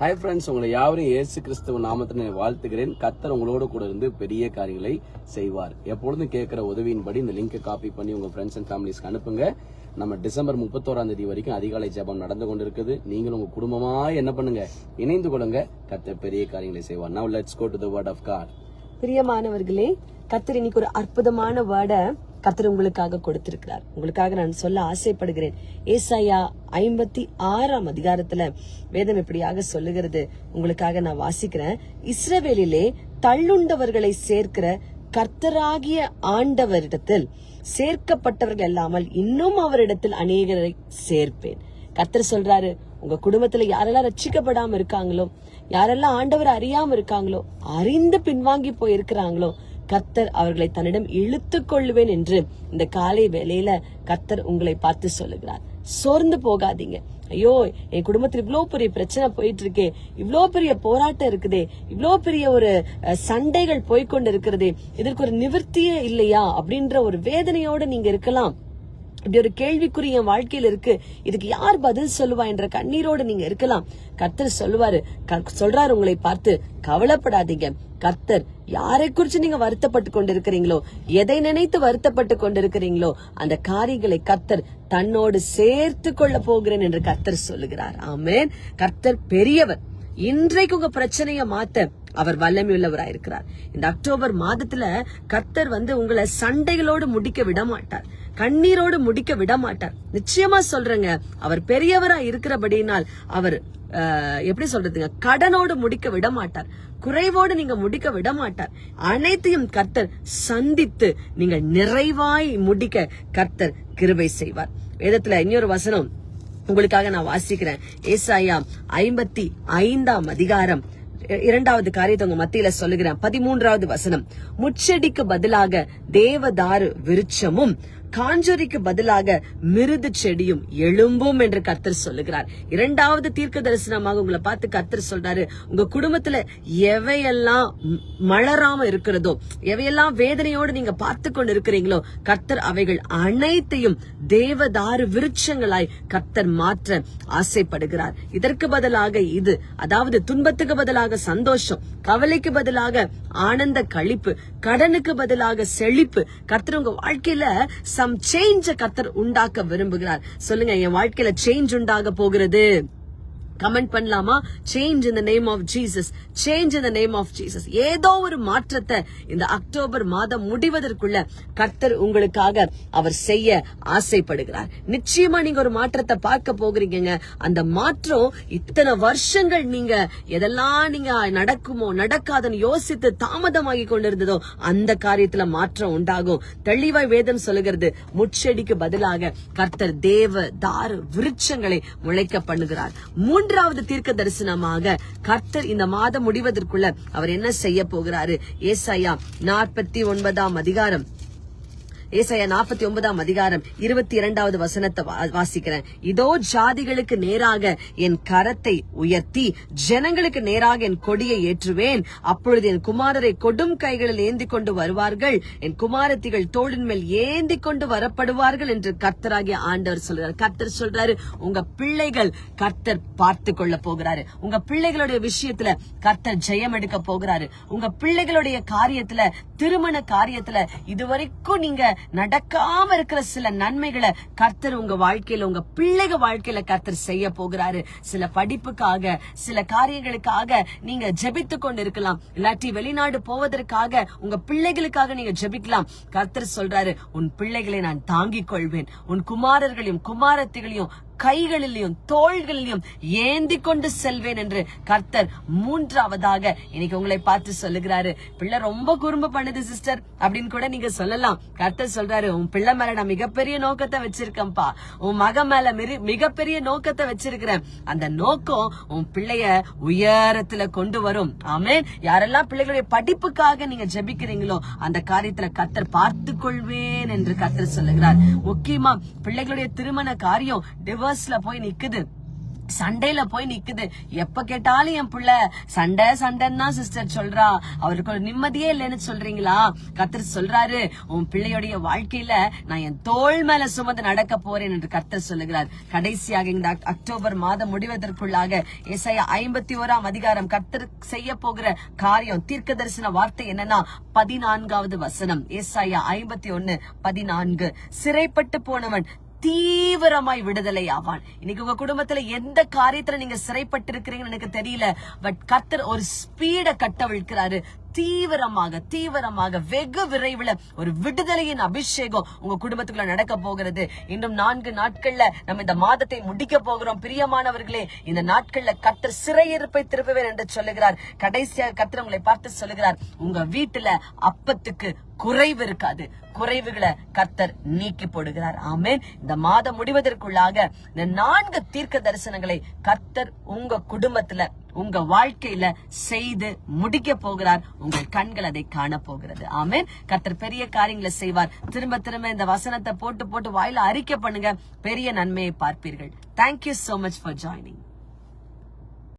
Hi friends உங்களை யாவரையும் இயேசு கிறிஸ்துவ நாமத்தில் வாழ்த்துகிறேன். கத்தர் உங்களோட கூட இருந்து பெரிய காரியங்களை செய்வார். எப்பொழுதும் கேட்குற உதவியின்படி இந்த லிங்கை காப்பி பண்ணி உங்கள் ஃப்ரெண்ட்ஸ் அண்ட் ஃபேமிலிஸ்க்கு அனுப்புங்க. நம்ம டிசம்பர் முப்பத்தோராம் தேதி வரைக்கும் அதிகாலை ஜெபம் நடந்து கொண்டிருக்குது. நீங்களும் உங்கள் குடும்பமாக என்ன பண்ணுங்க? இணைந்து கொள்ளுங்க. கத்தர் பெரிய காரியங்களை செய்வார். Now let's go to the word of God பிரியமானவர்களே கத்தர் இன்னைக்கு ஒரு அற்புதமான வேர்டை கத்தர் உங்களுக்காக கொடுத்திருக்கிறார். உங்களுக்காக நான் சொல்ல ஆசைப்படுகிறேன். ஏசாயா ஐம்பத்தி ஆறாம் அதிகாரத்துல வேதம் இப்படியாக சொல்லுகிறது. உங்களுக்காக நான் வாசிக்கிறேன். இஸ்ரவேலிலே தள்ளுண்டவர்களை சேர்க்கிற கர்த்தராகிய ஆண்டவரிடத்தில் சேர்க்கப்பட்டவர்கள் அல்லாமல் இன்னும் அவரிடத்தில் அநேகரை சேர்ப்பேன். கர்த்தர் சொல்றாரு உங்க குடும்பத்துல யாரெல்லாம் ரட்சிக்கப்படாம இருக்காங்களோ யாரெல்லாம் ஆண்டவர் அறியாம இருக்காங்களோ அறிந்து பின்வாங்கி போயிருக்கிறாங்களோ கர்த்தர் அவர்களை தன்னிடம் இழுத்து கொள்வேன் என்று இந்த காலை வேலையில கர்த்தர் உங்களை பார்த்து சொல்லுகிறார். சோர்ந்து போகாதீங்க. ஐயோ என் குடும்பத்தில் இவ்வளோ பெரிய பிரச்சனை போயிட்டு இருக்கே இவ்வளோ பெரிய போராட்டம் இருக்குதே இவ்வளோ பெரிய ஒரு சண்டைகள் போய்க்கொண்டு இருக்கிறதே இதற்கு ஒரு நிவர்த்தியே இல்லையா அப்படின்ற ஒரு வேதனையோட நீங்க இருக்கலாம். இப்படி ஒரு கேள்விக்குறி என் வாழ்க்கையில இருக்கு. இதுக்கு யார் பதில் சொல்லுவா என்ற கண்ணீரோடு நீங்க இருக்கலாம். கர்த்தர் சொல்லுவாரு சொல்றாரு உங்களை பார்த்து கவலைப்படாதீங்க. கர்த்தர் யாரை குறிச்சு நீங்க வருத்தப்பட்டு கொண்டிருக்கிறீங்களோ எதை நினைத்து வருத்தப்பட்டு கொண்டிருக்கிறீங்களோ அந்த காரியங்களை கர்த்தர் தன்னோடு சேர்த்து கொள்ள போகிறேன் என்று கர்த்தர் சொல்லுகிறார். ஆமேன். கர்த்தர் பெரியவர். இன்றைக்கு உங்க பிரச்சனைய மாத்த அவர் வல்லமையுள்ளவராயிருக்கிறார். இந்த அக்டோபர் மாதத்துல கர்த்தர் வந்து உங்களை சண்டைகளோடு முடிக்க விட மாட்டார் கண்ணீரோடு முடிக்க விட மாட்டார் நிச்சயமா சொல்றேங்க அவர் பெரியவரா இருக்கிறபடினால் அவர் அஹ், எப்படி சொல்றதுங்க கடனோடு முடிக்க விட மாட்டார் குறைவோடு நீங்க முடிக்க விட மாட்டார் அனைத்தையும் கர்த்தர் சந்தித்து நீங்க நிறைவாய் முடிக்க கர்த்தர் கிருபை செய்வார். வேதத்துல இன்னொரு வசனம் உங்களுக்காக நான் வாசிக்கிறேன். ஏசாயா ஐம்பத்தி ஐந்தாம் அதிகாரம் இரண்டாவது காரியத்தை உங்க மத்தியில சொல்லுகிறேன். பதிமூன்றாவது வசனம் முச்செடிக்கு பதிலாக தேவதாரு விருட்சமும் காஞ்சரிக்கு பதிலாக மிருது செடியும் எழும்பும் என்று கர்த்தர் சொல்லுகிறார். இரண்டாவது தீர்க்க தரிசனமாக உங்களை பார்த்து கர்த்தர் சொல்றாரு உங்க குடும்பத்துல எவையெல்லாம் மலராம இருக்கிறதோ எவையெல்லாம் வேதனையோடு நீங்க பார்த்து கொண்டு இருக்கிறீங்களோ கர்த்தர் அவைகள் அனைத்தையும் தேவதாரு விருட்சங்களாய் கர்த்தர் மாற்ற ஆசைப்படுகிறார். இதற்கு பதிலாக இது அதாவது துன்பத்துக்கு பதிலாக சந்தோஷம் கவலைக்கு பதிலாக ஆனந்த கழிப்பு கடனுக்கு பதிலாக செழிப்பு. கர்த்தர் உங்க வாழ்க்கையில சம் சேஞ்ச கத்தர் உண்டாக்க விரும்புகிறார். சொல்லுங்க என் வாழ்க்கையில சேஞ்ச் உண்டாக போகிறது. கமெண்ட் பண்ணலாமா? Change in name of Jesus change in name of Jesus ஏதோ ஒரு மாற்றத்தை இந்த அக்டோபர் மாதம் முடிவதற்குள்ள கர்த்தர் உங்களுக்காக அவர் செய்ய ஆசைப்படுகிறார். நிச்சயமா நீங்க ஒரு மாற்றத்தை பார்க்க போகிறீங்க அந்த மாற்றம் இத்தனை வருஷங்கள் நீங்க எதெல்லாம் நீங்க நடக்குமோ நடக்காதுன்னு யோசித்து தாமதமாகி கொண்டிருந்ததோ அந்த காரியத்துல மாற்றம் உண்டாகும். தெளிவாய் வேதம் சொல்லுகிறது முட்செடிக்கு பதிலாக கர்த்தர் தேவ தாறு விருட்சங்களை முளைக்க பண்ணுகிறார். மூன்றாவது தீர்க்க தரிசனமாக கர்த்தர் இந்த மாதம் முடிவதற்குள்ள அவர் என்ன செய்ய போகிறாரு? ஏசாயா நாற்பத்தி ஒன்பதாம் அதிகாரம். ஏசாயா நாற்பத்தி ஒன்பதாம் அதிகாரம் இருபத்தி இரண்டாவது வசனத்தை வா- வாசிக்கிறேன். இதோ ஜாதிகளுக்கு நேராக என் கரத்தை உயர்த்தி ஜனங்களுக்கு நேராக என் கொடியை ஏற்றுவேன். அப்பொழுது என் குமாரரை கொடும் கைகளில் ஏந்தி கொண்டு வருவார்கள். என் குமாரத்திகள் தோளின் மேல் ஏந்தி கொண்டு வரப்படுவார்கள் என்று கர்த்தராகிய ஆண்டவர் சொல்றார். கர்த்தர் சொல்றாரு உங்க பிள்ளைகள் கர்த்தர் பார்த்து கொள்ள போகிறாரு. உங்க பிள்ளைகளுடைய விஷயத்துல கர்த்தர் ஜெயம் எடுக்க போகிறாரு. உங்க பிள்ளைகளுடைய காரியத்துல திருமண காரியத்துல இதுவரைக்கும் நீங்க நடக்காம இருக்கிற சில நன்மைகளை கர்த்தர் உங்க வாழ்க்கையில உங்க பிள்ளைக வாழ்க்கையில கர்த்தர் செய்ய போகிறாரு. சில படிப்புக்காக சில காரியங்களுக்காக நீங்க ஜெபித்து கொண்டு இருக்கலாம் இல்லாட்டி வெளிநாடு போவதற்காக உங்க பிள்ளைகளுக்காக நீங்க ஜெபிக்கலாம். கர்த்தர் சொல்றாரு உன் பிள்ளைகளை நான் தாங்கிக் கொள்வேன். உன் குமாரர்களையும் குமாரத்திகளையும் கைகளிலையும் தோள்களிலையும் ஏந்தி கொண்டு செல்வேன் என்று கர்த்தர் மூன்றாவதாக இன்னைக்கு உங்களை பார்த்து சொல்லுகிறாரு. பிள்ளை ரொம்ப குறும்பு பண்ணுது சிஸ்டர் அப்படின்னு கூட நீங்க சொல்லலாம். கர்த்தர் சொல்றாரு உன் பிள்ளை மேல நான் மிகப்பெரிய நோக்கத்தை வச்சிருக்கேன்பா உன் மக மேல மிகப்பெரிய நோக்கத்தை வச்சிருக்கிறேன். அந்த நோக்கம் உன் பிள்ளைய உயரத்துல கொண்டு வரும். ஆமே யாரெல்லாம் பிள்ளைகளுடைய படிப்புக்காக நீங்க ஜெபிக்கிறீங்களோ அந்த காரியத்துல கர்த்தர் பார்த்து கொள்வேன் என்று கர்த்தர் சொல்லுகிறார். முக்கியமா பிள்ளைகளுடைய திருமண காரியம் டிவோர்ஸ்ல போய் நிக்குது. சண்டையில போய் நிக்குது. எப்ப கேட்டாலும் என் பிள்ளை சண்டை சண்டைன்னு தான் சிஸ்டர் சொல்றா. அவருக்கு ஒரு நிம்மதியே இல்லைன்னு சொல்றீங்களா? கர்த்தர் சொல்றாரு உன் பிள்ளையுடைய வாழ்க்கையில நான் என் தோல் மேல சுமந்து நடக்க போறேன் என்று கர்த்தர் சொல்லுகிறார். கடைசியாக இந்த அக்டோபர் மாதம் முடிவதற்குள்ளாக இசைய ஐம்பத்தி ஓராம் அதிகாரம் கர்த்தர் செய்ய போகிற காரியம் தீர்க்க தரிசன வார்த்தை என்னன்னா பதினான்காவது வசனம். ஏசாயா ஐம்பத்தி ஒன்னு பதினான்கு. சிறைப்பட்டு போனவன் தீவிரமாய் விடுதலை ஆவான் இன்னைக்கு உங்க குடும்பத்துல எந்த காரியத்துல நீங்க சிறைப்பட்டு இருக்கிறீங்கன்னு எனக்கு தெரியல பட் கத்தர் ஒரு ஸ்பீட கட்டவிழ்க்கிறாரு. தீவிரமாக தீவிரமாக வெகு விரைவில் ஒரு விடுதலையின் அபிஷேகம் உங்க குடும்பத்துக்குள்ள நடக்க போகிறது. இன்னும் நான்கு நாட்கள்ல நம்ம இந்த மாதத்தை முடிக்க போகிறோம். பிரியமானவர்களே இந்த நாட்கள்ல கர்த்தர் சிறையிருப்பை திருப்புவேன் என்று சொல்லுகிறார். கடைசியாக கர்த்தர் உங்களை பார்த்து சொல்லுகிறார் உங்க வீட்டுல அப்பத்துக்கு குறைவு இருக்காது. குறைவுகளை கர்த்தர் நீக்கி போடுகிறார். ஆமேன். இந்த மாதம் முடிவதற்குள்ளாக இந்த நான்கு தீர்க்க தரிசனங்களை கர்த்தர் உங்க குடும்பத்துல உங்க வாழ்க்கையில செய்து முடிக்க போகிறார். உங்கள் கண்கள் அதை காண போகிறது. ஆமேன். கர்த்தர் பெரிய காரியங்களை செய்வார். திரும்ப திரும்ப இந்த வசனத்தை போட்டு போட்டு வாயில அறிக்கை பண்ணுங்க. பெரிய நன்மையை பார்ப்பீர்கள். Thank you so much for joining